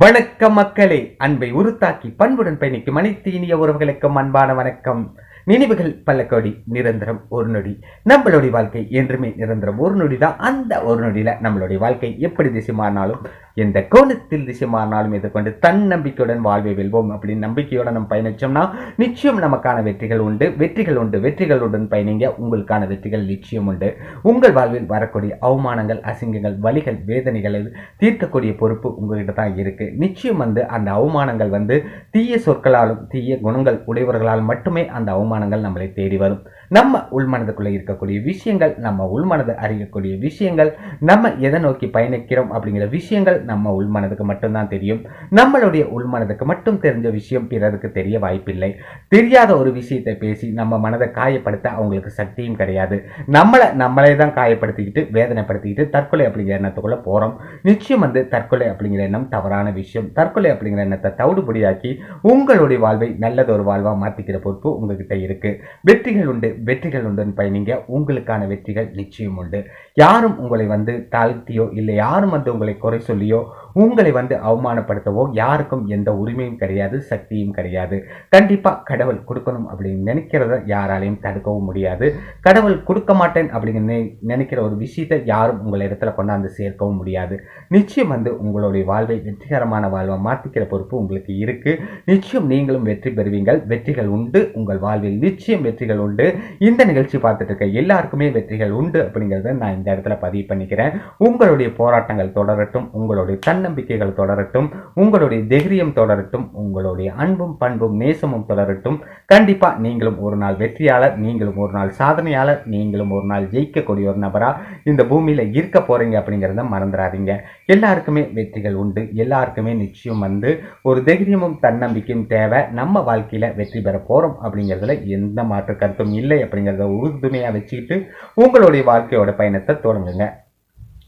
வணக்க மக்களே அன்பை உருத்தாக்கி பண்புடன் பயணிக்கும் அனைத்து இனிய உறவுகளுக்கும் அன்பான வணக்கம். நினைவுகள் பல கோடி நிரந்தரம் ஒரு நொடி. நம்மளுடைய வாழ்க்கை என்றுமே நிரந்தரம் ஒரு நொடி தான் அந்த ஒரு நொடியில நம்மளுடைய வாழ்க்கை எப்படி திசை மாறினாலும் எந்த கோணத்தில் திசை மாறினாலும் எதிர்கொண்டு தன்னம்பிக்கையுடன் வாழ்வை வெல்வோம் அப்படின்னு நம்பிக்கையோட நம்ம பயணிச்சோம்னா நிச்சயம் நமக்கான வெற்றிகள் உண்டு. வெற்றிகள் உண்டு. வெற்றிகளுடன் பயணிங்க. உங்களுக்கான வெற்றிகள் நிச்சயம் உண்டு. உங்கள் வாழ்வில் வரக்கூடிய அவமானங்கள் அசிங்கங்கள் வலிகள் வேதனைகளை தீர்க்கக்கூடிய பொறுப்பு உங்ககிட்ட தான் இருக்கு. நிச்சயம் வந்து அந்த அவமானங்கள் வந்து தீய சொற்களாலும் தீய குணங்கள் உடையவர்களால் மட்டுமே அந்த அவமானங்கள் நம்மளை தேடி வரும். நம்ம உள்மனதுக்குள்ளே இருக்கக்கூடிய விஷயங்கள் நம்ம உள்மனதை அறியக்கூடிய விஷயங்கள் நம்ம எதை நோக்கி பயணிக்கிறோம் அப்படிங்கிற விஷயங்கள் நம்ம உள்மனதுக்கு மட்டும்தான் தெரியும். நம்மளுடைய உள்மனதுக்கு மட்டும் தெரிஞ்ச விஷயம் பிறருக்கு தெரிய வாய்ப்பில்லை. தெரியாத ஒரு விஷயத்தை பேசி நம்ம மனதை காயப்படுத்த அவங்களுக்கு சக்தியும் கிடையாது. நம்மளை நம்மளே தான் காயப்படுத்திக்கிட்டு வேதனைப்படுத்திக்கிட்டு தற்கொலை அப்படிங்கிற எண்ணத்துக்குள்ளே போகிறோம் நிச்சயம் வந்து தற்கொலை அப்படிங்கிற எண்ணம் தவறான விஷயம். தற்கொலை அப்படிங்கிற எண்ணத்தை தவிடுபடியாக்கி உங்களுடைய வாழ்வை நல்லதொரு வாழ்வாக மாற்றிக்கிற பொறுப்பு உங்ககிட்ட இருக்குது வெற்றிகள் உண்டு வெற்றிகள் உண்டு பயணிங்க. உங்களுக்கான வெற்றிகள் நிச்சயம் உண்டு. யாரும் உங்களை வந்து தாழ்த்தியோ இல்லை யாரும் வந்து உங்களை குறை சொல்லியோ உங்களை வந்து அவமானப்படுத்தவோ யாருக்கும் எந்த உரிமையும் கிடையாது சக்தியும் கிடையாது. கண்டிப்பா கடவுள் கொடுக்கணும் அப்படின்னு நினைக்கிறத யாராலையும் தடுக்கவும் முடியாது. கடவுள் கொடுக்க மாட்டேன் அப்படின்னு நினைக்கிற ஒரு விஷயத்தை யாரும் உங்களை இடத்துல கொண்டாந்து சேர்க்கவும் முடியாது. நிச்சயம் வந்து உங்களுடைய வாழ்வை வெற்றிகரமான வாழ்வை மாற்றிக்கிற பொறுப்பு உங்களுக்கு இருக்கு. நிச்சயம் நீங்களும் வெற்றி பெறுவீங்கள். வெற்றிகள் உண்டு. உங்கள் வாழ்வில் நிச்சயம் வெற்றிகள் உண்டு. இந்த நிகழ்ச்சி பார்த்துட்டு இருக்க எல்லாருக்குமே வெற்றிகள் உண்டு அப்படிங்கிறத நான் இந்த இடத்துல பதிவு பண்ணிக்கிறேன். உங்களுடைய போராட்டங்கள் தொடரட்டும். உங்களுடைய தன் தன்னம்பிக்கைகள் தொடரட்டும் உங்களுடைய தைரியம் தொடரட்டும் உங்களுடைய அன்பும் பண்பும் நேசமும் தொடரட்டும். கண்டிப்பா நீங்களும் ஒரு நாள் வெற்றியாளர் நீங்களும் ஒரு நாள் சாதனையாளர் நீங்களும் ஒரு நாள் ஜெயிக்கக்கூடிய ஒரு நபரா இந்த பூமியில இருக்க போறீங்க அப்படிங்கிறத மறந்துடாதீங்க. எல்லாருக்குமே வெற்றிகள் உண்டு. எல்லாருக்குமே நிச்சயம் வந்து ஒரு தைரியமும் தன்னம்பிக்கையும் தேவை. நம்ம வாழ்க்கையில் வெற்றி பெற போறோம் அப்படிங்கிறதுல எந்த மாற்று கருத்தும் இல்லை அப்படிங்கிறத உறுதுணையா வச்சுக்கிட்டு உங்களுடைய வாழ்க்கையோட பயணத்தை தொடங்குங்க.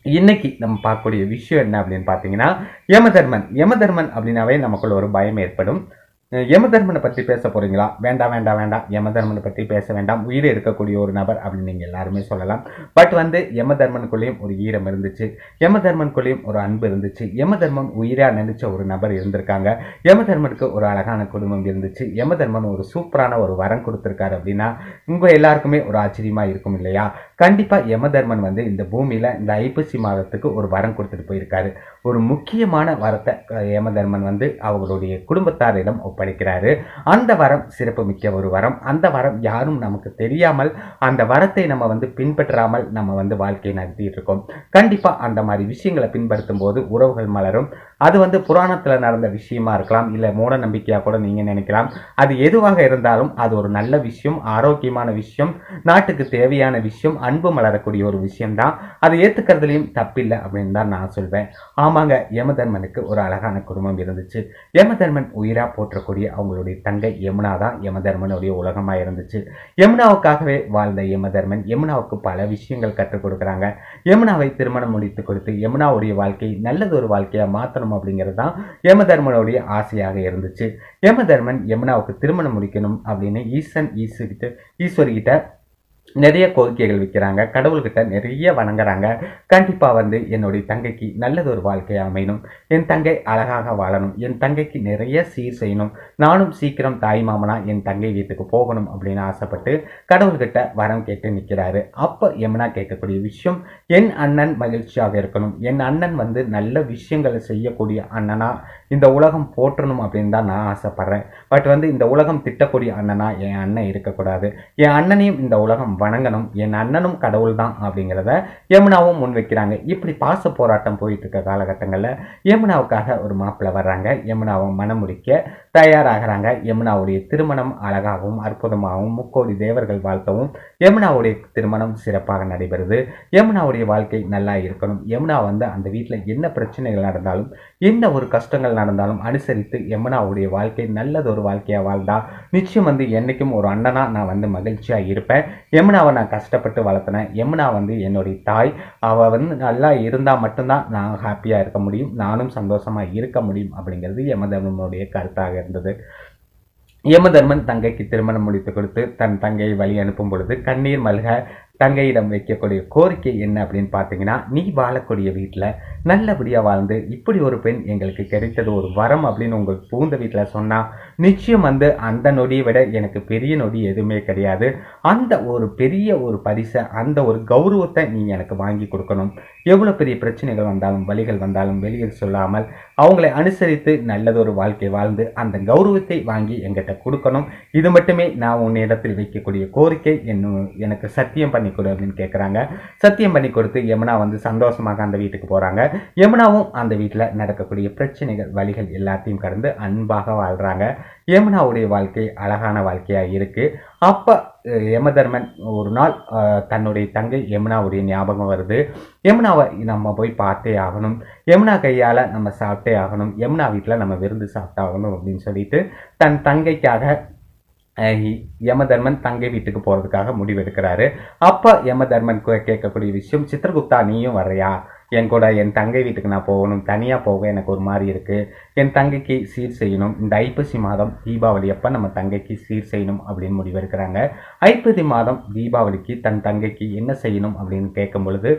இன்னைக்கு நம்ம பார்க்கக்கூடிய விஷயம் என்ன அப்படின்னு பார்த்தீங்கன்னா யமதர்மன். யமதர்மன் அப்படின்னாவே நமக்குள்ள ஒரு பயம் ஏற்படும். யமதர்மனை பற்றி பேச போகிறீங்களா வேண்டாம் வேண்டாம் வேண்டாம் யமதர்மனை பற்றி பேச வேண்டாம். உயிர் இருக்கக்கூடிய ஒரு நபர் அப்படின்னு நீங்கள் எல்லாருமே சொல்லலாம். பட் வந்து யமதர்மனுக்குள்ளேயும் ஒரு ஈரம் இருந்துச்சு. யமதர்மனுக்குள்ளேயும் ஒரு அன்பு இருந்துச்சு. யமதர்மன் உயிராக நினச்ச ஒரு நபர் இருந்திருக்காங்க. யமதர்மனுக்கு ஒரு அழகான குடும்பம் இருந்துச்சு. யமதர்மன் ஒரு சூப்பரான ஒரு வரம் கொடுத்துருக்காரு அப்படின்னா உங்கள் எல்லாருக்குமே ஒரு ஆச்சரியமாக இருக்கும் இல்லையா? கண்டிப்பாக யமதர்மன் வந்து இந்த பூமியில் இந்த ஐப்பசி மாதத்துக்கு ஒரு வரம் கொடுத்துட்டு போயிருக்காரு. ஒரு முக்கியமான வரத்தை ஏமதர்மன் யமதர்மன் வந்து அவர்களுடைய குடும்பத்தாரிடம் ஒப்படைக்கிறாரு. அந்த வரம் சிறப்பு மிக்க ஒரு வரம். அந்த வரம் யாரும் நமக்கு தெரியாமல் அந்த வரத்தை நம்ம வந்து பின்பற்றாமல் நம்ம வந்து வாழ்க்கையை நடத்திட்டு இருக்கோம். கண்டிப்பாக அந்த மாதிரி விஷயங்களை பின்படுத்தும் போது உறவுகள் மலரும். அது வந்து புராணத்தில் நடந்த விஷயமா இருக்கலாம் இல்லை மூட நம்பிக்கையாக கூட நீங்கள் நினைக்கலாம். அது எதுவாக இருந்தாலும் அது ஒரு நல்ல விஷயம் ஆரோக்கியமான விஷயம் நாட்டுக்கு தேவையான விஷயம் அன்பு மலரக்கூடிய ஒரு விஷயம்தான். அதை ஏற்றுக்கிறதுலையும் தப்பில்லை அப்படின்னு தான் நான் சொல்வேன். ஆமாங்க யமதர்மனுக்கு ஒரு அழகான குடும்பம் இருந்துச்சு. யமதர்மன் உயிராக போற்றக்கூடிய அவங்களுடைய தங்கை யமுனா தான் யமதர்மனுடைய உலகமாக இருந்துச்சு. யமுனாவுக்காகவே வாழ்ந்த யமதர்மன் யமுனாவுக்கு பல விஷயங்கள் கற்றுக் கொடுக்குறாங்க. யமுனாவை திருமணம் முடித்து கொடுத்து யமுனாவுடைய வாழ்க்கை நல்லது ஒரு வாழ்க்கையா மாற்றணும் அப்படிங்கிறது தான் யமதர்மனுடைய ஆசையாக இருந்துச்சு. யமதர்மன் யமுனாவுக்கு திருமணம் முடிக்கணும் அப்படின்னு ஈசன் ஈசு கிட்ட நிறைய கோரிக்கைகள் வைக்கிறாங்க கடவுள்கிட்ட நிறைய வணங்குறாங்க. கண்டிப்பாக வந்து என்னுடைய தங்கைக்கு நல்லது ஒரு வாழ்க்கை அமையணும். என் தங்கை அழகாக வாழணும். என் தங்கைக்கு நிறைய சீர் செய்யணும். நானும் சீக்கிரம் தாய் மாமனா என் தங்கை வீட்டுக்கு போகணும் அப்படின்னு ஆசைப்பட்டு கடவுள்கிட்ட வரம் கேட்டு நிற்கிறாரு அப்போ யமுனா கேட்கக்கூடிய விஷயம் என் அண்ணன் மகிழ்ச்சியாக இருக்கணும். என் அண்ணன் வந்து நல்ல விஷயங்களை செய்யக்கூடிய அண்ணனா இந்த உலகம் போற்றணும் அப்படின்னு தான் நான் ஆசைப்பட்றேன். பட் வந்து இந்த உலகம் திட்டக்கூடிய அண்ணனா என் அண்ணன் இருக்கக்கூடாது. என் அண்ணனையும் இந்த உலகம் வணங்கணும் என் அண்ணனும் கடவுள் தான் அப்படிங்கிறத யமுனாவும் முன்வைக்கிறாங்க. இப்படி பாச போராட்டம் போயிட்டு இருக்க காலகட்டங்களில் யமுனாவுக்காக ஒரு மாப்பிள்ளை வர்றாங்க. யமுனாவை மனமுடிக்க தயாராகிறாங்க. யமுனாவுடைய திருமணம் அழகாகவும் அற்புதமாகவும் முக்கோடி தேவர்கள் வாழ்த்தவும் யமுனாவுடைய திருமணம் சிறப்பாக நடைபெறுது. யமுனாவுடைய வாழ்க்கை நல்லா இருக்கணும். யமுனா வந்து அந்த வீட்டில் என்ன பிரச்சனைகள் நடந்தாலும் என்ன ஒரு கஷ்டங்கள் நடந்தாலும் அனுசரித்து யமுனாவுடைய வாழ்க்கை நல்லதொரு வாழ்க்கையாக வாழ்ந்தா நிச்சயம் வந்து என்றைக்கும் ஒரு அண்ணனா நான் வந்து மகிழ்ச்சியாக இருப்பேன். யமுனாவை நான் கஷ்டப்பட்டு வளர்த்தினேன். யமுனா வந்து என்னுடைய தாய். அவள் வந்து நல்லா இருந்தால் மட்டும்தான் நான் ஹாப்பியாக இருக்க முடியும். நானும் சந்தோஷமாக இருக்க முடியும் அப்படிங்கிறது யமதர்மனுடைய கருத்தாக இருந்தது. யமதர்மன் தங்கைக்கு திருமணம் முடித்து கொடுத்து தன் தங்கையை வழி அனுப்பும் பொழுது கண்ணீர் மல்க தங்கையிடம் வைக்கக்கூடிய கோரிக்கை என்ன அப்படின்னு பார்த்தீங்கன்னா நீ வாழக்கூடிய வீட்டில் நல்லபடியாக வாழ்ந்து இப்படி ஒரு பெண் எங்களுக்கு கிடைத்தது ஒரு வரம் அப்படின்னு உங்கள் பூந்த வீட்டில் சொன்னால் நிச்சயம் வந்து அந்த நொடியை விட எனக்கு பெரிய நொடி எதுவுமே கிடையாது. அந்த ஒரு பெரிய ஒரு பரிசை அந்த ஒரு கௌரவத்தை நீ எனக்கு வாங்கி கொடுக்கணும். எவ்வளோ பெரிய பிரச்சனைகள் வந்தாலும் வழிகள் வந்தாலும் வெளியில் சொல்லாமல் அவங்களை அனுசரித்து நல்லதொரு வாழ்க்கை வாழ்ந்து அந்த கௌரவத்தை வாங்கி எங்கிட்ட கொடுக்கணும். இது மட்டுமே நான் உன்னிடத்தில் வைக்கக்கூடிய கோரிக்கை. என்ன எனக்கு சத்தியம் பண்ண கொடு அப்படின்னு கேட்குறாங்க சத்தியம் பண்ணி கொடுத்து யமுனா வந்து சந்தோஷமாக அந்த வீட்டுக்கு போகிறாங்க யமுனாவும் அந்த வீட்டில் நடக்கக்கூடிய பிரச்சனைகள் வழிகள் எல்லாத்தையும் கடந்து அன்பாக வாழ்கிறாங்க யமுனாவுடைய வாழ்க்கை அழகான வாழ்க்கையாக இருக்குது அப்போ யமதர்மன் ஒரு நாள் தன்னுடைய தங்கை யமுனாவுடைய ஞாபகம் வருது. யமுனாவை நம்ம போய் பார்த்தே ஆகணும். யமுனா கையால் நம்ம சாப்பிட்டே ஆகணும். யமுனா வீட்டில் நம்ம விருந்து சாப்பிட்டாகணும் அப்படின்னு சொல்லிட்டு தன் தங்கைக்காக யமதர்மன் தங்கை வீட்டுக்கு போகிறதுக்காக முடிவெடுக்கிறாரு. அப்போ யமதர்மன் கேட்கக்கூடிய விஷயம் சித்திரகுப்தா நீயும் வர்றியா? என் கூட என் தங்கை வீட்டுக்கு நான் போகணும் தனியாக போக எனக்கு ஒரு மாதிரி இருக்குது என் தங்கைக்கு சீர் செய்யணும். இந்த ஐப்பசி மாதம் தீபாவளி அப்போ நம்ம தங்கைக்கு சீர் செய்யணும் அப்படின்னு முடிவெடுக்கிறாங்க ஐப்பசி மாதம் தீபாவளிக்கு தன் தங்கைக்கு என்ன செய்யணும் அப்படின்னு கேட்கும் பொழுது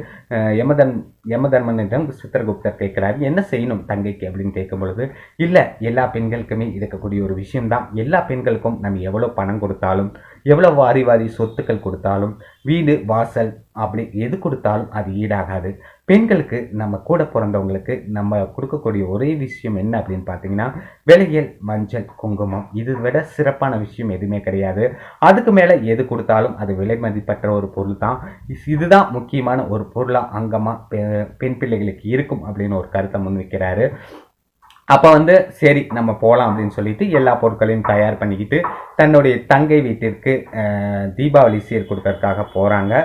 யமதன் யமதர்மனிடம் சித்திரகுப்தர் கேட்குறாரு என்ன செய்யணும் தங்கைக்கு? அப்படின்னு கேட்கும் பொழுது இல்லை எல்லா பெண்களுக்குமே இருக்கக்கூடிய ஒரு விஷயம்தான். எல்லா பெண்களுக்கும் நம்ம எவ்வளோ பணம் கொடுத்தாலும் எவ்வளோ வாரி வாரி சொத்துக்கள் கொடுத்தாலும் வீடு வாசல் அப்படி எது கொடுத்தாலும் அது ஈடாகாது. பெண்களுக்கு நம்ம கூட பிறந்தவங்களுக்கு நம்ம கொடுக்கக்கூடிய ஒரே விஷயம் என்ன அப்படின்னு பார்த்தீங்கன்னா விலையல் மஞ்சள் குங்குமம். இது விட சிறப்பான விஷயம் எதுவுமே கிடையாது. அதுக்கு மேலே எது கொடுத்தாலும் அது விலை மதிப்பற்ற ஒரு பொருள் தான். இதுதான் முக்கியமான ஒரு பொருளாக அங்கமாக பெண் பிள்ளைகளுக்கு இருக்கும் அப்படின்னு ஒரு கருத்தை முன்வைக்கிறாரு. அப்போ வந்து சரி நம்ம போகலாம் அப்படின்னு சொல்லிட்டு எல்லா பொருட்களையும் தயார் பண்ணிக்கிட்டு தன்னுடைய தங்கை வீட்டிற்கு தீபாவளி சீர் கொடுக்கறதுக்காக போகிறாங்க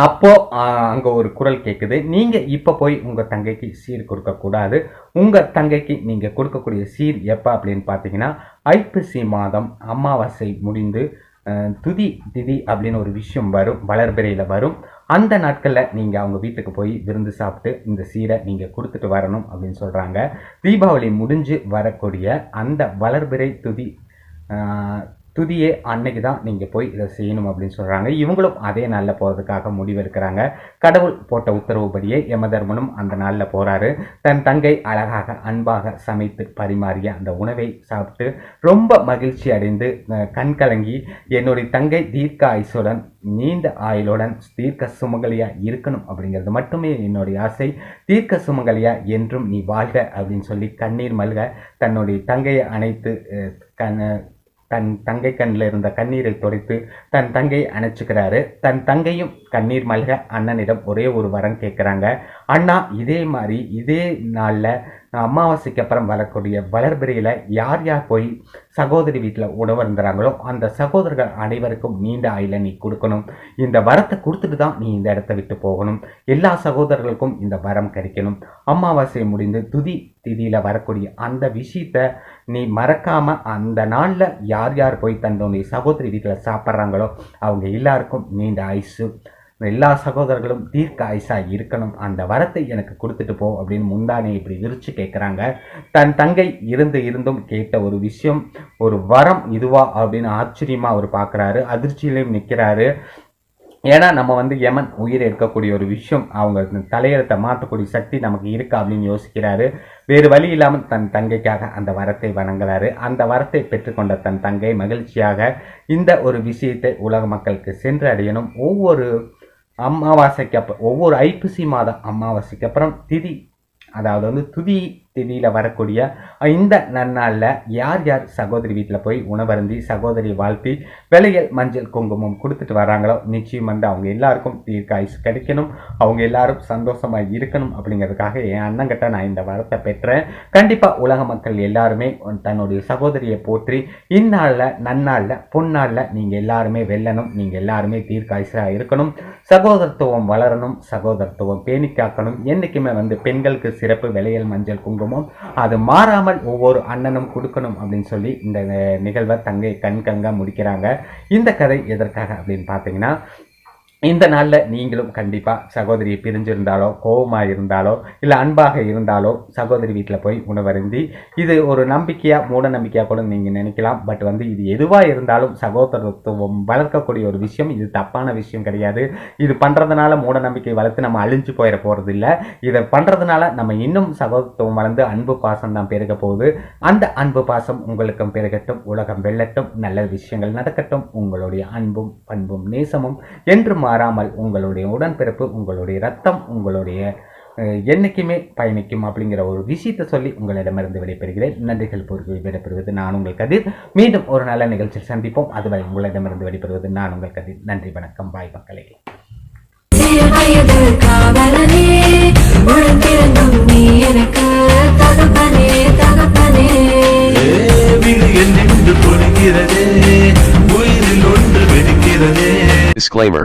அப்போது அங்கே ஒரு குரல் கேட்குது நீங்கள் இப்போ போய் உங்கள் தங்கைக்கு சீர் கொடுக்கக்கூடாது உங்கள் தங்கைக்கு நீங்கள் கொடுக்கக்கூடிய சீர் எப்போ அப்படின்னு பார்த்தீங்கன்னா ஐப்பசி மாதம் அமாவாசை முடிந்து துதி திதி அப்படின்னு ஒரு விஷயம் வரும் வளர்பிறையில் வரும். அந்த நாட்களில் நீங்கள் அவங்க வீட்டுக்கு போய் விருந்து சாப்பிட்டு இந்த சீரை நீங்கள் கொடுத்துட்டு வரணும் அப்படின்னு சொல்கிறாங்க தீபாவளி முடிஞ்சு வரக்கூடிய அந்த வளர்பிறை துதி துதியே அன்னைக்கு தான் நீங்கள் போய் இதை செய்யணும் அப்படின்னு சொல்கிறாங்க இவங்களும் அதே நாளில் போகிறதுக்காக முடிவெடுக்கிறாங்க. கடவுள் போட்ட உத்தரவுப்படியே யமதர்மனும் அந்த நாளில் போகிறாரு தன் தங்கை அழகாக அன்பாக சமைத்து பரிமாறிய அந்த உணவை சாப்பிட்டு ரொம்ப மகிழ்ச்சி அடைந்து கண் கலங்கி என்னுடைய தங்கை தீர்க்க ஆயுசுடன் நீண்ட ஆயுளுடன் தீர்க்க சுமங்கலியாக இருக்கணும் அப்படிங்கிறது மட்டுமே என்னுடைய ஆசை. தீர்க்க சுமங்கலியாக என்றும் நீ வாழ்க அப்படின்னு சொல்லி கண்ணீர் மல்க தன்னுடைய தங்கையை அணைத்து கண்ண கண் தன் தங்கை கண்ணில் இருந்த கண்ணீரை துடைத்து தன் தங்கையை அணைச்சிக்கிறாரு. தன் தங்கையும் கண்ணீர் மல்க அண்ணனிடம் ஒரே ஒரு வரம் கேட்குறாங்க. அண்ணா இதே மாதிரி இதே நாளில் அமாவாசைக்கு அப்புறம் வரக்கூடிய வளர்பிறையில் யார் யார் போய் சகோதரி வீட்டில் உணவு இருந்தாங்களோ அந்த சகோதரர்கள் அனைவருக்கும் நீண்ட ஆயில நீ கொடுக்கணும். இந்த வரத்தை கொடுத்துட்டு தான் நீ இந்த இடத்த விட்டு போகணும். எல்லா சகோதரர்களுக்கும் இந்த வரம் கிடைக்கணும். அமாவாசை முடிந்து துதி திதியில் வரக்கூடிய அந்த விஷயத்த நீ மறக்காமல் அந்த நாளில் யார் யார் போய் தன்னுடைய சகோதரி வீட்டில் சாப்பிட்றாங்களோ அவங்க எல்லாருக்கும் நீண்ட ஆயுசு. எல்லா சகோதரர்களும் தீர்க்க ஆயுசா இருக்கணும். அந்த வரத்தை எனக்கு கொடுத்துட்டு போ அப்படின்னு முந்தானே இப்படி விரிச்சு கேட்குறாங்க தன் தங்கை இருந்து இருந்தும் கேட்ட ஒரு விஷயம் ஒரு வரம் இதுவா அப்படின்னு ஆச்சரியமாக அவர் பார்க்குறாரு அதிர்ச்சியிலையும் நிற்கிறாரு ஏன்னா நம்ம வந்து யமன் உயிர் இருக்கக்கூடிய ஒரு விஷயம். அவங்க தலையெழுத்தை மாற்றக்கூடிய சக்தி நமக்கு இருக்கா அப்படின்னு யோசிக்கிறாரு. வேறு வழி இல்லாமல் தன் தங்கைக்காக அந்த வரத்தை வணங்குறாரு. அந்த வரத்தை பெற்றுக்கொண்ட தன் தங்கை மகிழ்ச்சியாக இந்த ஒரு விஷயத்தை உலக மக்களுக்கு சென்று அடையணும் ஒவ்வொரு அமாவாசைக்கு அப்புறம் ஒவ்வொரு ஐப்பசி மாதம் அமாவாசைக்கு அப்புறம் திதி அதாவது வந்து துதி திதியில் வரக்கூடிய இந்த நன்னாளில் யார் யார் சகோதரி வீட்டில் போய் உணவருந்தி சகோதரி வாழ்த்தி விலையல் மஞ்சள் குங்குமம் கொடுத்துட்டு வராங்களோ நிச்சயம் வந்து அவங்க எல்லாருக்கும் தீர்க்காயுசு கிடைக்கணும். அவங்க எல்லாரும் சந்தோஷமாக இருக்கணும் அப்படிங்கிறதுக்காக என் அண்ணங்கிட்ட நான் இந்த வரத்தை பெற்றேன். கண்டிப்பாக உலக மக்கள் எல்லாருமே தன்னுடைய சகோதரியை போற்றி இந்நாளில் நன்னாளில் பொன்னாளில் நீங்கள் எல்லாருமே வெல்லணும். நீங்கள் எல்லாருமே தீர்க்காயுசாக இருக்கணும். சகோதரத்துவம் வளரணும். சகோதரத்துவம் பேணி காக்கணும் என்றைக்குமே வந்து பெண்களுக்கு சிறப்பு விலையல் மஞ்சள் குங்குமம் அது மாறாமல் ஒவ்வொரு அண்ணனும் கொடுக்கணும் அப்படின்னு சொல்லி இந்த நிகழ்வை தங்கை கண்கங்க முடிக்கிறாங்க. இந்த கதை எதற்காக அப்படின்னு பார்த்தீங்கன்னா இந்த நாளில் நீங்களும் கண்டிப்பாக சகோதரியை பிரிஞ்சிருந்தாலோ கோபமாக இருந்தாலோ இல்லை அன்பாக இருந்தாலோ சகோதரி வீட்டில் போய் உணவருந்தி இது ஒரு நம்பிக்கையாக மூட நம்பிக்கையாக கூட நீங்கள் நினைக்கலாம். பட் வந்து இது எதுவாக இருந்தாலும் சகோதரத்துவம் வளர்க்கக்கூடிய ஒரு விஷயம். இது தப்பான விஷயம் கிடையாது. இது பண்ணுறதுனால மூட நம்பிக்கை வளர்த்து நம்ம அழிஞ்சு போயிட போகிறது இல்லை இதை பண்ணுறதுனால நம்ம இன்னும் சகோதரத்துவம் வளர்ந்து அன்பு பாசம் தான் பெருக போகுது. அந்த அன்பு பாசம் உங்களுக்கும் பெருகட்டும். உலகம் வெல்லட்டும். நல்ல விஷயங்கள் நடக்கட்டும். உங்களுடைய அன்பும் பண்பும் நேசமும் என்று மாறாமல் உங்களுடைய உடன்பிறப்பு உங்களுடைய ரத்தம் உங்களுடைய அஹ், என்னைக்குமே பயணிக்கும் அப்படிங்கிற ஒரு விஷயத்தை சொல்லி உங்களிடமிருந்து விடைபெறுகிறேன். நன்றிகள் பொறுப்பு விடைபெறுவது நான் உங்கள் கதிர். மீண்டும் ஒரு நல்ல நிகழ்ச்சியில் சந்திப்போம். அதுவரை உங்களிடமிருந்து விடைபெறுவது நான் உங்கள் கதிர். நன்றி வணக்கம். பாய் மக்களே. காவலனே உழைத்திருந்தும் நீ எனக்கு தகப்பனே தகப்பனே. விழிகள் நின்று பொழிகிறதே உயிரில் ஒன்று வெடிக்கிறதே. Disclaimer.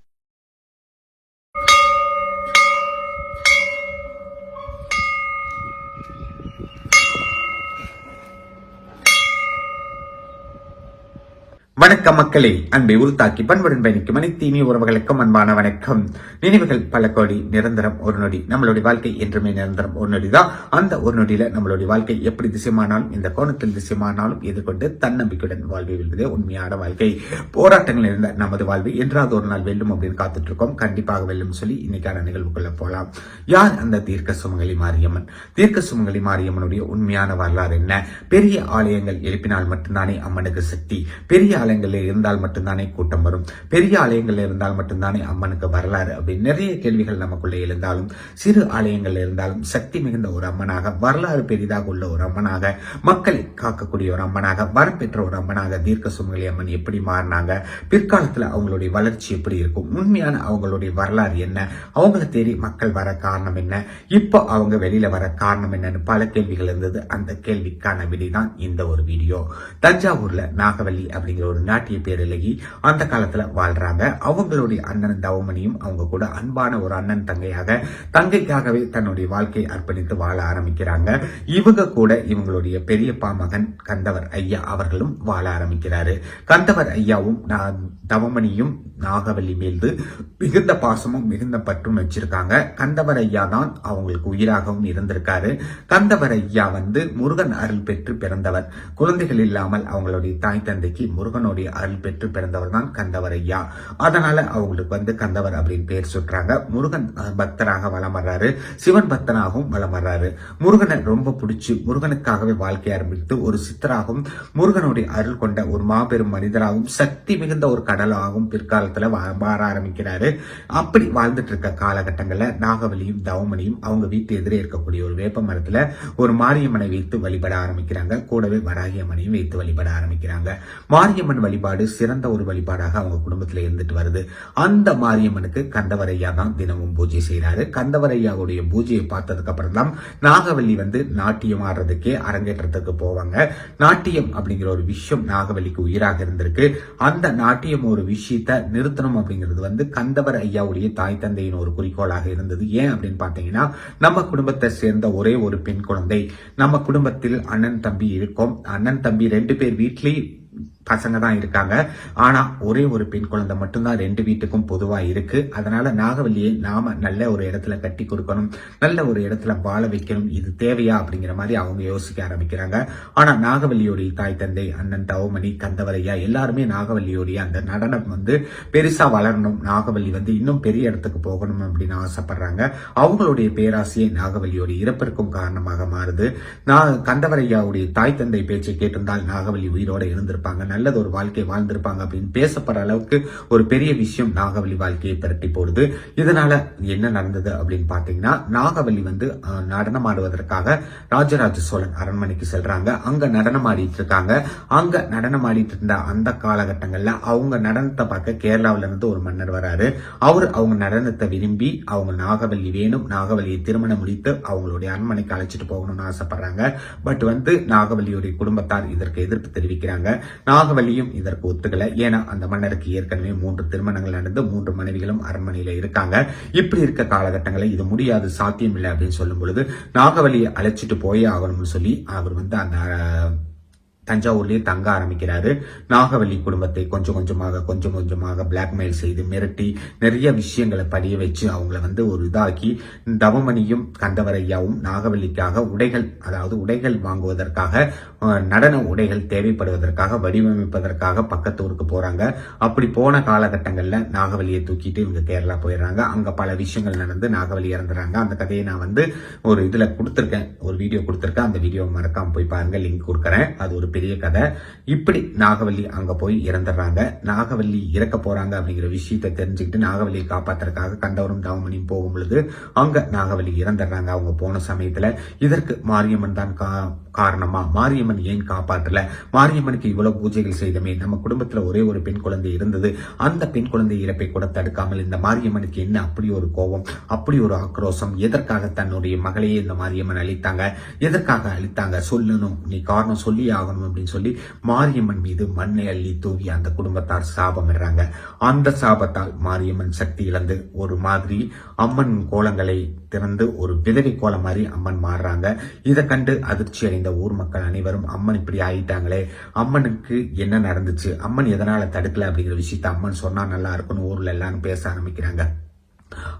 வணக்கம் மக்களே. அன்பை உருத்தாக்கி பண்புடன் பயணிக்கும் அனைத்து இனிய உறவுகளுக்கும் அன்பான வணக்கம். நினைவுகள் பல கோடி நிரந்தரம் ஒரு நொடி. நம்மளுடைய வாழ்க்கை என்றுமே நிரந்தரம் ஒரு நொடி தான் அந்த ஒரு நொடியில நம்மளுடைய வாழ்க்கை எப்படி திசைமானாலும் இந்த கோணத்தில் திசைமானாலும் எதிர்கொண்டு தன்னம்பிக்கையுடன் வாழ்வை வெல்வதே உண்மையான வாழ்க்கை. போராட்டங்கள் இருந்த நமது வாழ்வு என்றாவது ஒரு நாள் வெல்லும் அப்படின்னு காத்துட்டு இருக்கோம் கண்டிப்பாக வெல்லும் சொல்லி இன்னைக்கான நிகழ்வுக்குள்ள போலாம். யார் அந்த தீர்க்க சுமங்கலி மாரியம்மன்? தீர்க்க சுமங்கலி மாரியம்மனுடைய உண்மையான வரலாறு என்ன? பெரிய ஆலயங்கள் எழுப்பினால் மட்டும்தானே அம்மனுக்கு சக்தி. பெரிய ஆலயங்களில் இருந்தால் மட்டும்தானே கூட்டம் வரும்? பெரிய ஆலயங்கள் இருந்தால் மட்டும்தானே அம்மனுக்கு வரலாறு? அப்படின்னு நிறைய கேள்விகள் நமக்குள்ளே எழுந்தாலும் சிறு ஆலயங்கள் இருந்தாலும் சக்தி மிகுந்த ஒரு அம்மனாக வரலாறு பெரிதாக உள்ள ஒரு அம்மனாக மக்களை காக்கக்கூடிய ஒரு அம்மனாக வரப்பெற்ற ஒரு அம்மனாக தீர்க்க சுமங்கலி அம்மன் எப்படி மாறினாங்க? பிற்காலத்தில் அவங்களுடைய வளர்ச்சி எப்படி இருக்கும்? உண்மையான அவங்களுடைய வரலாறு என்ன? அவங்கள தேடி மக்கள் வர காரணம் என்ன? இப்போ அவங்க வெளியில வர காரணம் என்னன்னு பல கேள்விகள் இருந்தது. அந்த கேள்விக்கான விடைதான் இந்த ஒரு வீடியோ. தஞ்சாவூர்ல நாகவல்லி அப்படிங்கிற ஒரு நாட்டிய பேரழகி அந்த காலத்துல வாழ்றாங்க. அவங்களுடைய அண்ணன் தவமணியும் அவங்க கூட அன்பான ஒரு அண்ணன் தங்கையாக தங்கைக்காகவே தன்னுடைய வாழ்க்கையை அர்ப்பணித்து வாழ ஆரம்பிக்கிறாங்க. இவங்க கூட இவங்களுடைய பெரியப்பா மகன் கந்தவர் ஐயா அவர்களும் வாழ ஆரம்பிக்கிறாரு. கந்தவர் ஐயாவும் தவமணியும் நாகவல்லி மீது மிகுந்த பாசமும் மிகுந்த பற்றும் வச்சிருக்காங்க. கந்தவர் ஐயா தான் அவங்களுக்கு உயிராகவும் இருந்திருக்காரு. கந்தவர் ஐயா வந்து முருகன் அருள் பெற்று பிறந்தவர். குழந்தைகள் இல்லாமல் அவங்களுடைய தாய் தந்தைக்கு முருகன் முருகனுடைய அருள் பெற்று பிறந்தவர் தான் கந்தவர் ஐயா. அதனால அவங்களுக்கு வந்து கந்தவர் அப்படின்னு பேர் சொல்றாங்க முருகன் பக்தராக வளம் வர்றாரு. சிவன் பக்தனாகவும் வளம் வர்றாரு. முருகனை ரொம்ப பிடிச்சி முருகனுக்காகவே வாழ்க்கை ஆரம்பித்து ஒரு சித்தராகவும் முருகனுடைய அருள் கொண்ட ஒரு மாபெரும் மனிதராகவும் சக்தி மிகுந்த ஒரு கடலாகவும் பிற்காலத்துல வாழ ஆரம்பிக்கிறாரு. அப்படி வாழ்ந்துட்டு இருக்க காலகட்டங்கள்ல நாகவலியும் தவமணியும் அவங்க வீட்டு எதிரே இருக்கக்கூடிய ஒரு வேப்ப மரத்துல ஒரு மாரியம்மனை வைத்து வழிபட ஆரம்பிக்கிறாங்க. கூடவே வராகியம்மனையும் வைத்து வழிபட ஆரம்பிக்கிறாங்க. மாரியம்மன் வழிபாடு சிறந்த ஒரு வழிபாடாக அவங்க குடும்பத்தில் இருந்துட்டு வருது. அந்த மாரியம்மனுக்கு கந்தவரையா தான் தினமும் பூஜை செய்கிறாரு கந்தவரையாவுடைய பூஜையை பார்த்ததுக்கு அப்புறம் தான் நாகவல்லி வந்து நாட்டியம் ஆடுறதுக்கே அரங்கேற்றத்துக்கு போவாங்க. நாட்டியம் அப்படிங்கிற ஒரு விஷயம் நாகவல்லிக்கு உயிராக இருந்திருக்கு. அந்த நாட்டியம் ஒரு விஷயத்தை நிறுத்தணும் அப்படிங்கிறது வந்து கந்தவர் ஐயாவுடைய தாய் தந்தையின் ஒரு குறிக்கோளாக இருந்தது. ஏன் அப்படின்னு பார்த்தீங்கன்னா நம்ம குடும்பத்தை சேர்ந்த ஒரே ஒரு பெண் குழந்தை. நம்ம குடும்பத்தில் அண்ணன் தம்பி இருக்கும். அண்ணன் தம்பி ரெண்டு பேர் வீட்லேயும் பசங்க தான் இருக்காங்க. ஆனா ஒரே ஒரு பெண் குழந்தை மட்டும்தான் ரெண்டு வீட்டுக்கும் பொதுவா இருக்கு. அதனால நாகவல்லியை நாம நல்ல ஒரு இடத்துல கட்டி கொடுக்கணும். நல்ல ஒரு இடத்துல வாழ வைக்கணும். இது தேவையா அப்படிங்கிற மாதிரி அவங்க யோசிக்க ஆரம்பிக்கிறாங்க. ஆனா நாகவல்லியோடைய தாய் தந்தை அண்ணன் தவமணி கந்தவரையா எல்லாருமே நாகவல்லியோடைய அந்த நடனம் வந்து பெருசா வளரணும். நாகவல்லி வந்து இன்னும் பெரிய இடத்துக்கு போகணும் அப்படின்னு ஆசைப்படுறாங்க. அவங்களுடைய பேராசையை நாகவல்லியோட இறப்பிற்கும் காரணமாக மாறுது. நான் கந்தவரையாவுடைய தாய் தந்தை பேச்சை கேட்டிருந்தால் நாகவல்லி உயிரோட இருந்திருப்பாங்க நல்லது ஒரு வாழ்க்கை வாழ்ந்திருப்பாங்க அப்படின்னு பேசப்படுற அளவுக்கு ஒரு பெரிய விஷயம் நாகவலி வாழ்க்கையை பிரட்டி போடுது. இதனால என்ன நடந்தது அப்படின்னு பாத்தீங்கன்னா நாகவல்லி வந்து நடனம் ஆடுவதற்காக ராஜராஜ சோழன் அரண்மனைக்கு செல்றாங்க. அங்க நடனம் ஆடிட்டு இருக்காங்க. அங்க நடனம் ஆடிட்டு இருந்த அந்த காலகட்டங்கள்ல அவங்க நடனத்தை பார்க்க கேரளாவில இருந்து ஒரு மன்னர் வராரு. அவர் அவங்க நடனத்தை விரும்பி அவங்க நாகவல்லி வேணும் நாகவல்லியை திருமணம் முடித்து அவங்களுடைய அரண்மனைக்கு அழைச்சிட்டு போகணும்னு ஆசைப்படுறாங்க. பட் வந்து நாகவல்லியுடைய குடும்பத்தார் இதற்கு எதிர்ப்பு தெரிவிக்கிறாங்க. நாகவல்லியும் இதற்கு ஒத்துக்கல. ஏன்னா அந்த மன்னருக்கு ஏற்கனவே மூன்று திருமணங்கள் நடந்து மூன்று மனைவிகளும் அரண்மனையில இருக்காங்க. இப்படி இருக்க காலகட்டங்களில் இது முடியாது சாத்தியம் இல்லை அப்படின்னு சொல்லும் பொழுது நாகவல்லியை அழைச்சிட்டு போயே ஆகணும்னு சொல்லி அவர் வந்து அந்த தஞ்சாவூர்லேயே தங்க ஆரம்பிக்கிறாரு. நாகவல்லி குடும்பத்தை கொஞ்சம் கொஞ்சமாக கொஞ்சம் கொஞ்சமாக பிளாக்மெயில் செய்து மிரட்டி நிறைய விஷயங்களை படிய வச்சு அவங்கள வந்து ஒரு இதாக்கி தவமணியும் கந்தவரையாவும் நாகவல்லிக்காக உடைகள் அதாவது உடைகள் வாங்குவதற்காக நடன உடைகள் தேவைப்படுவதற்காக வடிவமைப்பதற்காக பக்கத்தூருக்கு போறாங்க. அப்படி போன காலகட்டங்களில் நாகவல்லியை தூக்கிட்டு இவங்க கேரளா போயிடுறாங்க. அங்க பல விஷயங்கள் நடந்து நாகவல்லி இறந்துறாங்க. அந்த கதையை நான் வந்து ஒரு இதுல கொடுத்துருக்கேன். ஒரு வீடியோ கொடுத்துருக்கேன். அந்த வீடியோ மறக்காம போய் பாருங்க. லிங்க் கொடுக்குறேன். அது ஒரு பெரிய கதை. இப்படி நாகவல்லி அங்க போய் இறந்துடுறாங்க. நாகவல்லி இறக்க போறாங்க அப்படிங்கிற விஷயத்தை தெரிஞ்சுக்கிட்டு நாகவல்லியை காப்பாத்துறதுக்காக கண்டவரும் தாமணியும் போகும் பொழுது அங்கே நாகவல்லி இறந்துடுறாங்க. அவங்க போன சமயத்துல இதற்கு மாரியம்மன் தான் கா- காரணமா? மாரியம்மன் ஏன் காப்பாற்றல? மாரியம்மனுக்கு இவ்வளவு பூஜைகள் செய்தமே. நம்ம குடும்பத்துல ஒரே ஒரு பெண் குழந்தை இருந்தது. அந்த பெண் குழந்தை இறப்பை கூட தடுக்காமல் இந்த மாரியம்மனுக்கு என்ன அப்படி ஒரு கோபம் அப்படி ஒரு ஆக்ரோஷம்? எதற்காக தன்னுடைய மகளையே இந்த மாரியம்மன் அழித்தாங்க? எதற்காக அழித்தாங்க? சொல்லணும். நீ காரணம் சொல்லி ஆகணும் அப்படின்னு சொல்லி மாரியம்மன் மீது மண்ணை அள்ளி தூவி அந்த குடும்பத்தார் சாபமிடுறாங்க. அந்த சாபத்தால் மாரியம்மன் சக்தி இழந்து ஒரு மாதிரி அம்மன் கோலங்களை திறந்து ஒரு விதவை கோலம் மாதிரி அம்மன் மாறுறாங்க. இதை கண்டு அதிர்ச்சி அடைந்த ஊர் மக்கள் அனைவரும் அம்மன் இப்படி ஆயிட்டாங்களே அம்மனுக்கு என்ன நடந்துச்சு? அம்மன் எதனால தடுக்கல? அப்படிங்கிற விஷயத்த அம்மன் சொன்னா நல்லா இருக்கும்னு ஊர்ல எல்லாரும் பேச ஆரம்பிக்கிறாங்க.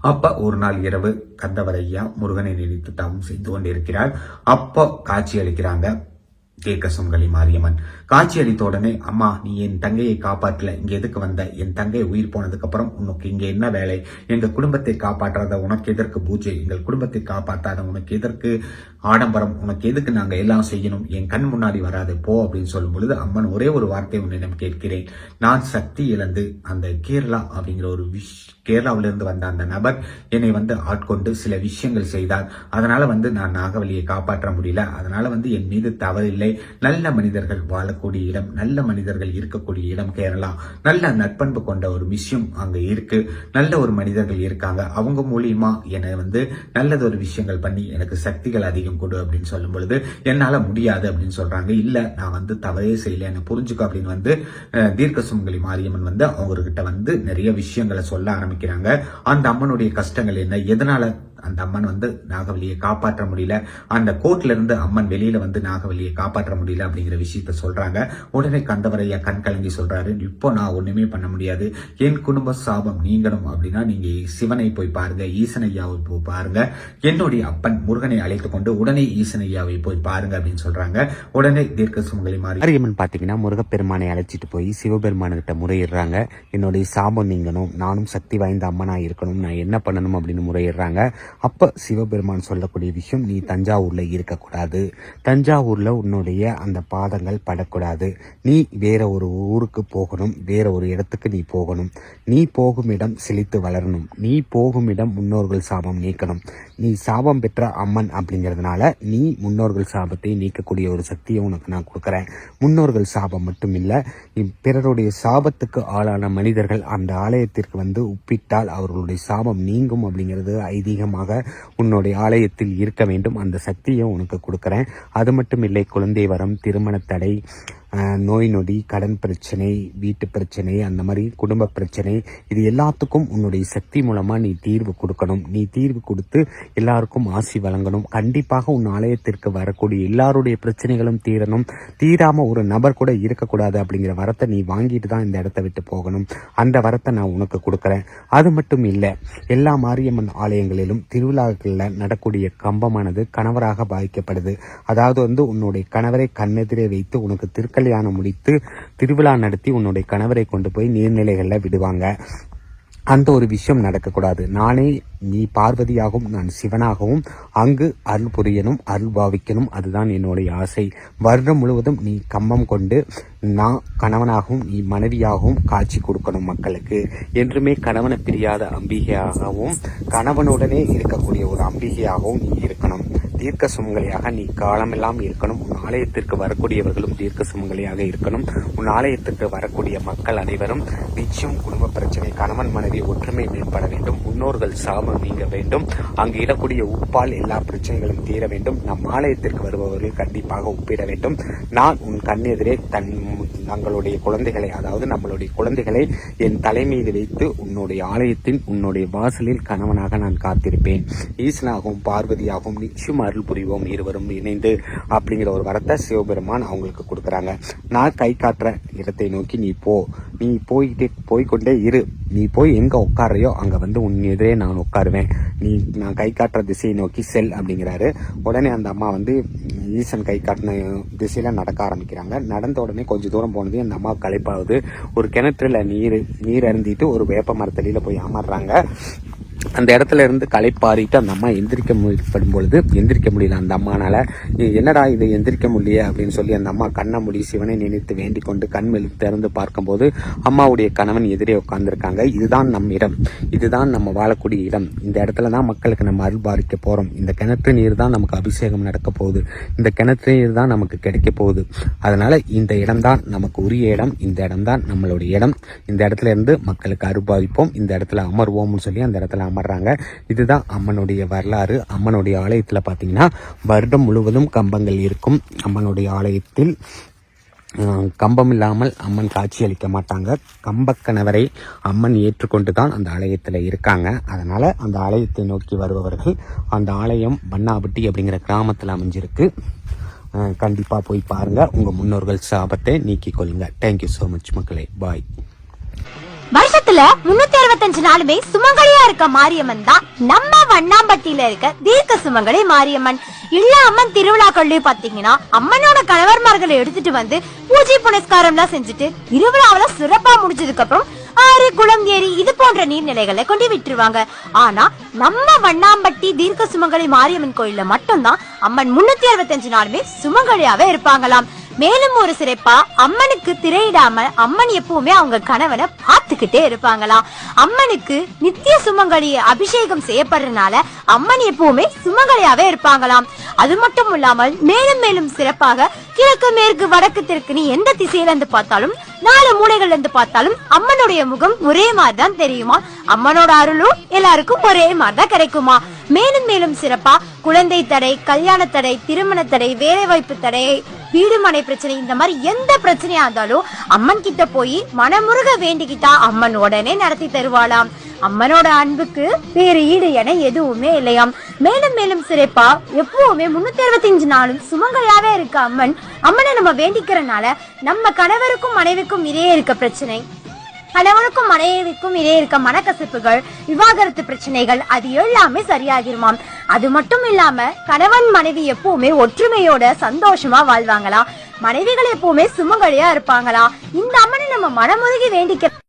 அப்ப ஒரு நாள் இரவு கந்தவரையா முருகனை நினைத்து தவம் செய்து கொண்டிருக்கிறார். அப்போ காட்சி அளிக்கிறாங்க. தீர்க்கசம்களி மாரியம்மன். காட்சி அளித்த உடனே அம்மா நீ என் தங்கையை காப்பாற்றல. இங்க எதுக்கு வந்த? என் தங்கை உயிர் போனதுக்கு அப்புறம் உனக்கு இங்க என்ன வேலை? எங்க குடும்பத்தை காப்பாற்றாத உனக்கு எதற்கு பூஜை? எங்கள் குடும்பத்தை காப்பாற்றாத உனக்கு எதற்கு ஆடம்பரம்? உனக்கு எதுக்கு நாங்க எல்லாம் செய்யணும்? என் கண் முன்னாடி வராது போ அப்படின்னு சொல்லும் பொழுது அம்மன் ஒரே ஒரு வார்த்தை உன்னிடம் கேட்கிறேன். நான் சக்தி இழந்து அந்த கேரளா அப்படிங்கிற ஒரு விஷ் கேரளாவிலிருந்து வந்த அந்த நபர் என்னை வந்து ஆட்கொண்டு சில விஷயங்கள் செய்தார். அதனால வந்து நான் நாகவலியை காப்பாற்ற முடியல. அதனால வந்து என் மீது தவறில்லை. நல்ல மனிதர்கள் வாழக்கூடிய இடம் நல்ல மனிதர்கள் இருக்கக்கூடிய இடம் கேரளா. நல்ல நட்பண்பு கொண்ட ஒரு விஷயம் அங்க இருக்கு. நல்ல ஒரு மனிதர்கள் இருக்காங்க. அவங்க மூலியமா என்னை வந்து நல்லது ஒரு விஷயங்கள் பண்ணி எனக்கு சக்திகள் அதிகம் கொடு அப்படின்னு சொல்லும் பொழுது என்னால முடியாது அப்படின்னு சொல்றாங்க. இல்ல நான் வந்து தவறே செய்யல. என்ன புரிஞ்சுக்கோ அப்படின்னு வந்து தீர்க்க சுமங்கலி மாரியம்மன் வந்து அவங்ககிட்ட வந்து நிறைய விஷயங்களை சொல்ல ஆரம்பிக்கிறாங்க. அந்த அம்மனுடைய கஷ்டங்கள் என்ன? எதனால அந்த அம்மன் வந்து நாகவல்லியை காப்பாற்ற முடியல. அந்த கோர்ட்ல இருந்து அம்மன் வெளியில வந்து நாகவல்லியை காப்பாற்ற முடியல அப்படிங்கிற விஷயத்த சொல்றாங்க. உடனே கந்தவரையா கண் கலங்கி சொல்றாரு இப்போ நான் ஒண்ணுமே பண்ண முடியாது. என் குடும்ப சாபம் நீங்கணும் அப்படின்னா நீங்க சிவனை போய் பாருங்க ஈசனையாவை போய் பாருங்க. என்னுடைய அப்பன் முருகனை அழைத்து கொண்டு உடனே ஈசனையாவை போய் பாருங்க அப்படின்னு சொல்றாங்க. உடனே தீர்க்க சுமங்கலி மாறி அரியம்மன் பாத்தீங்கன்னா முருகப்பெருமானை அழைச்சிட்டு போய் சிவபெருமானுக்கிட்ட முறையிடுறாங்க. என்னுடைய சாபம் நீங்கணும். நானும் சக்தி வாய்ந்த அம்மனா இருக்கணும். நான் என்ன பண்ணணும்? அப்படின்னு முறையிடுறாங்க. அப்போ சிவபெருமான் சொல்லக்கூடிய விஷயம் நீ தஞ்சாவூரில் இருக்கக்கூடாது. தஞ்சாவூரில் உன்னுடைய அந்த பாதங்கள் படக்கூடாது. நீ வேற ஒரு ஊருக்கு போகணும் வேற ஒரு இடத்துக்கு நீ போகணும். நீ போகும் இடம் செழித்து வளரணும். நீ போகும் இடம் முன்னோர்கள் சாபம் நீக்கணும். நீ சாபம் பெற்ற அம்மன் அப்படிங்கிறதுனால நீ முன்னோர்கள் சாபத்தை நீக்கக்கூடிய ஒரு சக்தியை உனக்கு நான் கொடுக்குறேன். முன்னோர்கள் சாபம் மட்டும் இல்லை பிறருடைய சாபத்துக்கு ஆளான மனிதர்கள் அந்த ஆலயத்திற்கு வந்து உப்பிட்டால் அவர்களுடைய சாபம் நீங்கும் அப்படிங்கிறது ஐதீகமாக உன்னுடைய ஆலயத்தில் இருக்க வேண்டும். அந்த சக்தியை உனக்கு கொடுக்குறேன். அது மட்டும் இல்லை குழந்தை வரம் திருமண தடை நோய் நொடி கடன் பிரச்சனை வீட்டு பிரச்சனை அந்த மாதிரி குடும்ப பிரச்சனை இது எல்லாத்துக்கும் உன்னுடைய சக்தி மூலமாக நீ தீர்வு கொடுக்கணும். நீ தீர்வு கொடுத்து எல்லாருக்கும் ஆசி வழங்கணும். கண்டிப்பாக உன் ஆலயத்திற்கு வரக்கூடிய எல்லாருடைய பிரச்சனைகளும் தீரணும். தீராமல் ஒரு நபர் கூட இருக்கக்கூடாது அப்படிங்கிற வரத்தை நீ வாங்கிட்டு தான் இந்த இடத்த விட்டு போகணும். அந்த வரத்தை நான் உனக்கு கொடுக்குறேன். அது மட்டும் இல்லை எல்லா மாரியம்மன் ஆலயங்களிலும் திருவிழாக்களில் நடக்கூடிய கம்பமானது கணவராக பாதிக்கப்படுது அதாவது வந்து உன்னுடைய கணவரை கண்ணெதிரே வைத்து உனக்கு திருக்கல்யாணம் முடித்து திருவிழா நடத்தி உன்னுடைய கணவரை கொண்டு போய் நீர்நிலைகளில் விடுவாங்க. அந்த ஒரு விஷயம் நடக்கக்கூடாது. நானே நீ பார்வதியாகவும் நான் சிவனாகவும் அங்கு அருள் புரியணும் அருள் பாவிக்கணும். அதுதான் என்னுடைய ஆசை. வருடம் முழுவதும் நீ கம்பம் கொண்டு நான் கணவனாகவும் நீ மனைவியாகவும் காட்சி கொடுக்கணும் மக்களுக்கு. என்றுமே கணவனை பிரியாத அம்பிகையாகவும் கணவனுடனே இருக்கக்கூடிய ஒரு அம்பிகையாகவும் நீ இருக்கணும். தீர்க்க சுமங்கலியாக நீ காலமெல்லாம் இருக்கணும். உன் ஆலயத்திற்கு வரக்கூடியவர்களும் தீர்க்க சுமங்கலியாக இருக்கணும். உன் ஆலயத்திற்கு வரக்கூடிய மக்கள் அனைவரும் நிச்சயம் குடும்ப பிரச்சனை கணவன் மனைவி ஒற்றுமை மேம்பட வேண்டும். முன்னோர்கள் சாபம் நீங்க வேண்டும். அங்கு இடக்கூடிய உப்பால் எல்லா பிரச்சனைகளும் தீர வேண்டும். நம் ஆலயத்திற்கு வருபவர்கள் கண்டிப்பாக ஒப்பிட வேண்டும். நான் உன் கண்ணெதிரே தன் தங்களுடைய குழந்தைகளை அதாவது நம்மளுடைய குழந்தைகளை என் தலைமையில் வைத்து உன்னுடைய ஆலயத்தின் உன்னுடைய வாசலில் கணவனாக நான் காத்திருப்பேன். ஈசனாகவும் பார்வதியாகவும் நிச்சயம் அருள் புரிவோம் இருவரும் இணைந்து அப்படிங்கிற ஒரு வரத்தை சிவபெருமான் அவங்களுக்கு கொடுக்குறாங்க. நான் கை காட்டுற இடத்தை நோக்கி நீ போ. நீ போய்கிட்டே போய்கொண்டே இரு. நீ போய் எங்கே உட்காரையோ அங்கே வந்து உன் எதிரே நான் உட்காருவேன். நீ நான் கை காட்டுற திசையை நோக்கி செல் அப்படிங்கிறாரு. உடனே அந்த அம்மா வந்து ஈசன் கை காட்டின திசையில் நடக்க ஆரம்பிக்கிறாங்க. நடந்த உடனே கொஞ்சம் தூரம் போனது அந்த அம்மா களைப்பாகுது. ஒரு கிணற்றுல நீர் நீர் அருந்திட்டு ஒரு வேப்ப மரத்தடியில் போய் அமர்றாங்க அந்த இடத்துல இருந்து களைப்பாறிட்டு அந்த அம்மா எந்திரிக்க முற்படும் பொழுது எந்திரிக்க முடியல அந்த அம்மானால. என்னடா இது எந்திரிக்க முடியல அப்படின்னு சொல்லி அந்த அம்மா கண்ணை முடி சிவனை நினைத்து வேண்டிக் கொண்டு கண் திறந்து பார்க்கும்போது அம்மாவுடைய கணவன் எதிரே உட்கார்ந்துருக்காங்க. இதுதான் நம் இடம். இதுதான் நம்ம வாழக்கூடிய இடம். இந்த இடத்துல தான் மக்களுக்கு நம்ம அருள்பாரிக்க போகிறோம் இந்த கிணற்று நீர் தான் நமக்கு அபிஷேகம் நடக்க போகுது. இந்த கிணற்று நீர் தான் நமக்கு கிடைக்க போகுது. அதனால இந்த இடம்தான் நமக்கு உரிய இடம். இந்த இடம்தான் நம்மளுடைய இடம். இந்த இடத்துல இருந்து மக்களுக்கு அருள்பாவிப்போம் இந்த இடத்துல அமர்வோம்னு சொல்லி அந்த இடத்துல அமர்றாங்க. இதுதான் அம்மனுடைய வரலாறு. அம்மனுடைய ஆலயத்தில் பார்த்தீங்கன்னா வருடம் முழுவதும் கம்பங்கள் இருக்கும். அம்மனுடைய ஆலயத்தில் கம்பம் இல்லாமல் அம்மன் காட்சி அளிக்க மாட்டாங்க. கம்பக்கணவரை அம்மன் ஏற்றுக்கொண்டு தான் அந்த ஆலயத்தில் இருக்காங்க. அதனால் அந்த ஆலயத்தை நோக்கி வருபவர்கள் அந்த ஆலயம் பண்ணாபட்டி அப்படிங்கிற கிராமத்தில் அமைஞ்சிருக்கு. கண்டிப்பாக போய் பாருங்கள் உங்கள் முன்னோர்கள் சாபத்தை நீக்கிக் கொள்ளுங்கள் தேங்க்யூ ஸோ மச் மக்களே. பாய் வருஷத்துல முன்னூத்தி அறுபத்தஞ்சு நாளுமே சுமங்கலியா இருக்க மாரியம்மன் தான் நம்ம வண்ணாம்பட்டியில இருக்க தீர்க்க சுமங்கலி மாரியம்மன். இல்ல அம்மன் திருவிழாக்கள்லயும் பாத்தீங்கன்னா அம்மனோட கணவர்மார்களை எடுத்துட்டு வந்து பூஜை புனஸ்காரம் எல்லாம் செஞ்சுட்டு திருவிழாவில சிறப்பா முடிஞ்சதுக்கு அப்புறம் ஆறு குளம் ஏரி இது போன்ற நீர்நிலைகளை கொண்டு விட்டுருவாங்க. ஆனா நம்ம வண்ணாம்பட்டி தீர்க்க சுமங்கலி மாரியம்மன் கோயில்ல மட்டும்தான் அம்மன் முன்னூத்தி அறுபத்தஞ்சு நாளுமே சுமங்கலியாவே இருப்பாங்களாம். மேலும் ஒரு சிறப்பா அம்மனுக்கு திரையிடாம அம்மன் எப்பவுமே அவங்க கணவனை பார்த்துக்கிட்டே இருப்பாங்களாம் அம்மனுக்கு நித்திய சுமங்கலி அபிஷேகம் செய்யப்படுறதுனால அம்மன் எப்பவுமே சுமங்கலியாவே இருப்பாங்களாம். அது மட்டும் இல்லாமல் மேலும் மேலும் சிறப்பாக கிழக்கு மேற்கு வடக்கு தெற்குன்னு எந்த திசையில இருந்து பார்த்தாலும் நாலு மூலைகள்ல இருந்து பார்த்தாலும் அம்மனுடைய முகம் ஒரே மாதிரி தான் தெரியுமா? அம்மனோட அருளும் எல்லாருக்கும் ஒரே மாதிரி தான் கிடைக்குமா? மேலும் மேலும் சிறப்பா குழந்தை தடை கல்யாண தடை திருமண தடை வேலை வாய்ப்பு தடை வீடு மனை பிரச்சனை இந்த மாதிரி எந்த பிரச்சனையா இருந்தாலும் அம்மன் கிட்ட போய் மனமுருக வேண்டிக்கிட்டா அம்மன் உடனே நடத்தி தருவாளாம். அம்மனோட அன்புக்கு வேறு ஈடு என எதுவுமே இல்லையாம். மேலும் மேலும் சிறப்பா எப்பவுமே முன்னூத்தி அறுபத்தஞ்சு நாளும் சுமங்கலியாவே இருக்க அம்மன் அம்மனை நம்ம வேண்டிக்கிறனால நம்ம கணவருக்கும் மனைவிக்கும் இடையே இருக்க பிரச்சனை கணவனுக்கும் மனைவிக்கும் இடையே இருக்க மனக்கசப்புகள் விவாகரத்து பிரச்சனைகள் அது எல்லாமே சரியாகிருமாம். அது மட்டும் இல்லாம கணவன் மனைவி எப்பவுமே ஒற்றுமையோட சந்தோஷமா வாழ்வாங்களாம் மனைவிகள் எப்பவுமே சுமங்கலியா இருப்பாங்களா? இந்த அம்மனை நம்ம மனமுருகி வேண்டிக்க